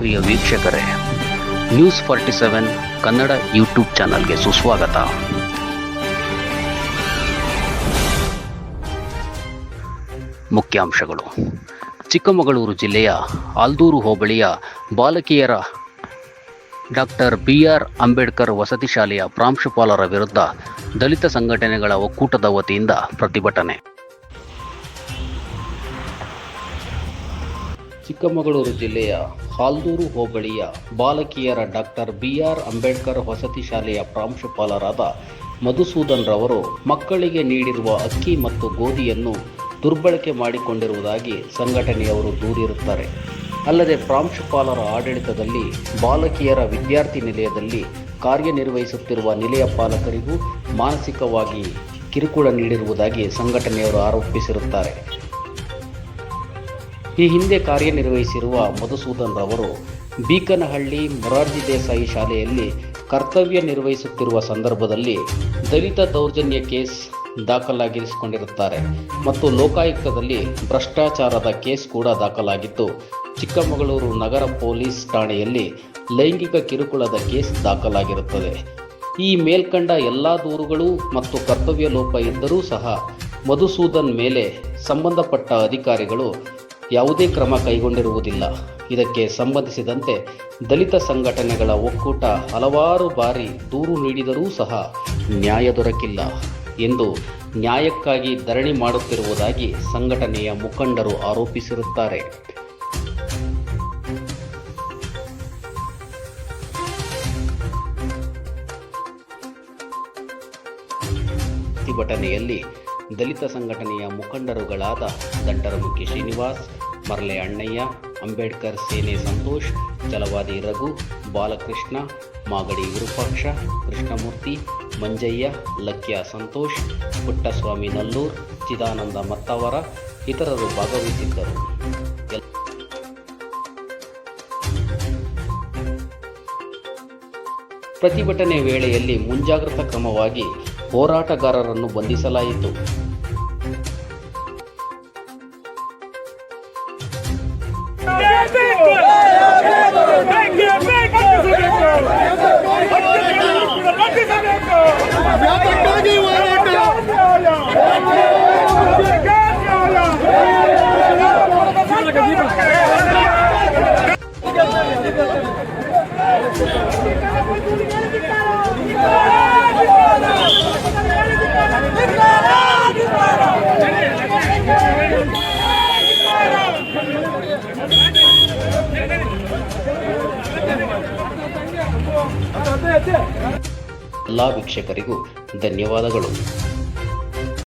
ಪ್ರಿಯ ವೀಕ್ಷಕರೇ news forty seven Kannada YouTube ಚಾನಲ್ಗೆ ಸುಸ್ವಾಗತ. ಮುಖ್ಯಾಂಶಗಳು. ಚಿಕ್ಕಮಗಳೂರು ಜಿಲ್ಲೆಯ ಆಲ್ದೂರು ಹೋಬಳಿಯ ಬಾಲಕಿಯರ ಡಾಕ್ಟರ್ ಬಿ ಆರ್ ಅಂಬೇಡ್ಕರ್ ವಸತಿ ಶಾಲೆಯ ಪ್ರಾಂಶುಪಾಲರ ವಿರುದ್ಧ ದಲಿತ ಸಂಘಟನೆಗಳ ಒಕ್ಕೂಟದ ವತಿಯಿಂದ ಪ್ರತಿಭಟನೆ. ಚಿಕ್ಕಮಗಳೂರು ಜಿಲ್ಲೆಯ ಹಾಲ್ದೂರು ಹೋಬಳಿಯ ಬಾಲಕಿಯರ ಡಾಕ್ಟರ್ ಬಿ ಆರ್ ಅಂಬೇಡ್ಕರ್ ವಸತಿ ಶಾಲೆಯ ಪ್ರಾಂಶುಪಾಲರಾದ ಮಧುಸೂದನ್ ರವರು ಮಕ್ಕಳಿಗೆ ನೀಡಿರುವ ಅಕ್ಕಿ ಮತ್ತು ಗೋಧಿಯನ್ನು ದುರ್ಬಳಕೆ ಮಾಡಿಕೊಂಡಿರುವುದಾಗಿ ಸಂಘಟನೆಯವರು ದೂರಿರುತ್ತಾರೆ. ಅಲ್ಲದೆ ಪ್ರಾಂಶುಪಾಲರ ಆಡಳಿತದಲ್ಲಿ ಬಾಲಕಿಯರ ವಿದ್ಯಾರ್ಥಿ ನಿಲಯದಲ್ಲಿ ಕಾರ್ಯನಿರ್ವಹಿಸುತ್ತಿರುವ ನಿಲಯ ಪಾಲಕರಿಗೂ ಮಾನಸಿಕವಾಗಿ ಕಿರುಕುಳ ನೀಡಿರುವುದಾಗಿ ಸಂಘಟನೆಯವರು ಆರೋಪಿಸಿರುತ್ತಾರೆ. ಈ ಹಿಂದೆ ಕಾರ್ಯನಿರ್ವಹಿಸಿರುವ ಮಧುಸೂದನ್ ರವರು ಬೀಕನಹಳ್ಳಿ ಮೊರಾರ್ಜಿ ದೇಸಾಯಿ ಶಾಲೆಯಲ್ಲಿ ಕರ್ತವ್ಯ ನಿರ್ವಹಿಸುತ್ತಿರುವ ಸಂದರ್ಭದಲ್ಲಿ ದಲಿತ ದೌರ್ಜನ್ಯ ಕೇಸ್ ದಾಖಲಾಗಿರಿಸಿಕೊಂಡಿರುತ್ತಾರೆ ಮತ್ತು ಲೋಕಾಯುಕ್ತದಲ್ಲಿ ಭ್ರಷ್ಟಾಚಾರದ ಕೇಸ್ ಕೂಡ ದಾಖಲಾಗಿದ್ದು ಚಿಕ್ಕಮಗಳೂರು ನಗರ ಪೊಲೀಸ್ ಠಾಣೆಯಲ್ಲಿ ಲೈಂಗಿಕ ಕಿರುಕುಳದ ಕೇಸ್ ದಾಖಲಾಗಿರುತ್ತದೆ. ಈ ಮೇಲ್ಕಂಡ ಎಲ್ಲ ದೂರುಗಳು ಮತ್ತು ಕರ್ತವ್ಯ ಲೋಪ ಇದ್ದರೂ ಸಹ ಮಧುಸೂದನ್ ಮೇಲೆ ಸಂಬಂಧಪಟ್ಟ ಅಧಿಕಾರಿಗಳು ಯಾವುದೇ ಕ್ರಮ ಕೈಗೊಂಡಿರುವುದಿಲ್ಲ. ಇದಕ್ಕೆ ಸಂಬಂಧಿಸಿದಂತೆ ದಲಿತ ಸಂಘಟನೆಗಳ ಒಕ್ಕೂಟ ಹಲವಾರು ಬಾರಿ ದೂರು ನೀಡಿದರೂ ಸಹ ನ್ಯಾಯ ದೊರಕಿಲ್ಲ ಎಂದು ನ್ಯಾಯಕ್ಕಾಗಿ ಧರಣಿ ಮಾಡುತ್ತಿರುವುದಾಗಿ ಸಂಘಟನೆಯ ಮುಖಂಡರು ಆರೋಪಿಸಿರುತ್ತಾರೆ. ಪ್ರತಿಭಟನೆಯಲ್ಲಿ ದಲಿತ ಸಂಘಟನೆಯ ಮುಖಂಡರುಗಳಾದ ದಂಟರಮುಖಿ ಶ್ರೀನಿವಾಸ್ ಮರ್ಲೆ ಅಣ್ಣಯ್ಯ, ಅಂಬೇಡ್ಕರ್ ಸೇನೆ ಸಂತೋಷ್ ಚಲವಾದಿ ರಘು, ಬಾಲಕೃಷ್ಣ, ಮಾಗಡಿ ವಿರೂಪಾಕ್ಷ, ಕೃಷ್ಣಮೂರ್ತಿ, ಮಂಜಯ್ಯ, ಲಕ್ಯ ಸಂತೋಷ್, ಪುಟ್ಟಸ್ವಾಮಿ ನಲ್ಲೂರ್, ಚಿದಾನಂದ ಮತ್ತವರ ಇತರರು ಭಾಗವಹಿಸಿದ್ದರು. ಪ್ರತಿಭಟನೆ ವೇಳೆಯಲ್ಲಿ ಮುಂಜಾಗ್ರತಾ ಕ್ರಮವಾಗಿ ಹೋರಾಟಗಾರರನ್ನು ಬಂಧಿಸಲಾಯಿತು. México! ಎಲ್ಲ ವೀಕ್ಷಕರಿಗೂ ಧನ್ಯವಾದಗಳು.